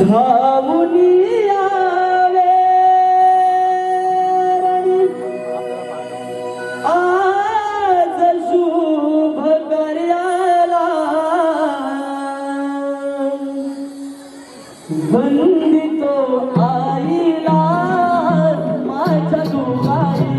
धामुनी आवे आज शुभ कार्याला बंदितो आईला माझ्या दुपारी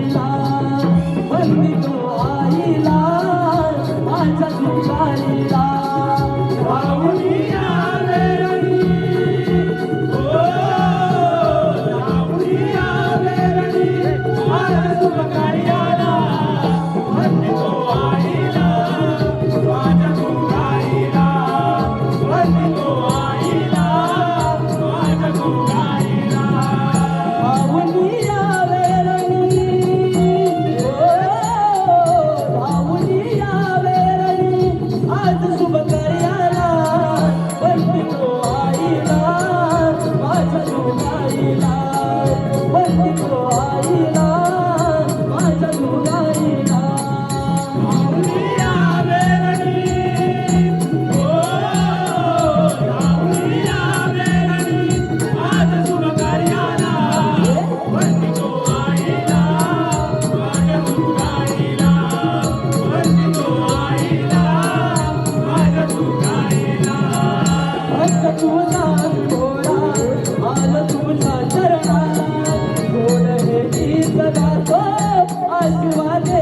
आशीर्वाद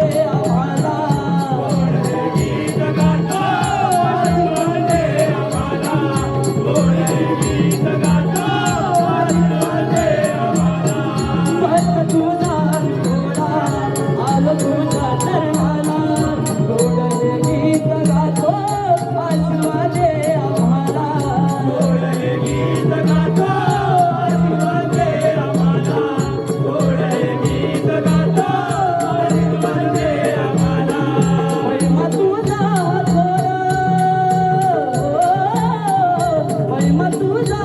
तुझा